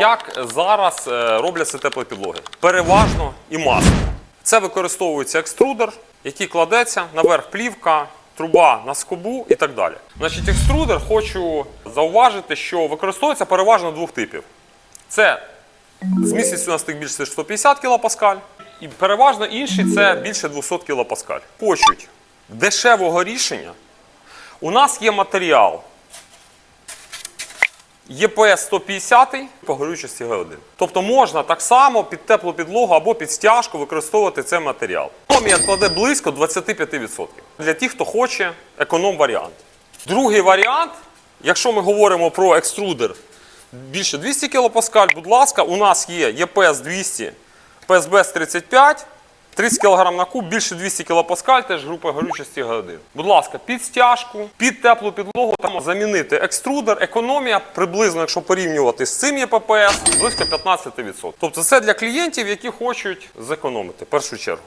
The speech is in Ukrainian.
Як зараз е, робляться теплопідлоги? Переважно і масово. Це використовується екструдер, який кладеться наверх плівка, труба на скобу і так далі. Значить, екструдер хочу зауважити, що використовується переважно двох типів. Це з місяцю на стик більше 150 кПа, і переважно інший це більше 200 кПа. Хочуть дешевого рішення. У нас є матеріал ЄПС 150 по горючості Г1. Тобто можна так само під теплу підлогу або під стяжку використовувати цей матеріал. Економія кладе близько 25%. Для тих, хто хоче економ варіант. Другий варіант, якщо ми говоримо про екструдер більше 200 кПа, будь ласка, у нас є ЄПС 200, ПСБС 35. 30 кг на куб, більше 200 кПа, теж група горючості Г1. Будь ласка, під стяжку, під теплу підлогу там замінити екструдер, економія приблизно, якщо порівнювати з цим ЄППС, близько 15%. Тобто це для клієнтів, які хочуть зекономити в першу чергу.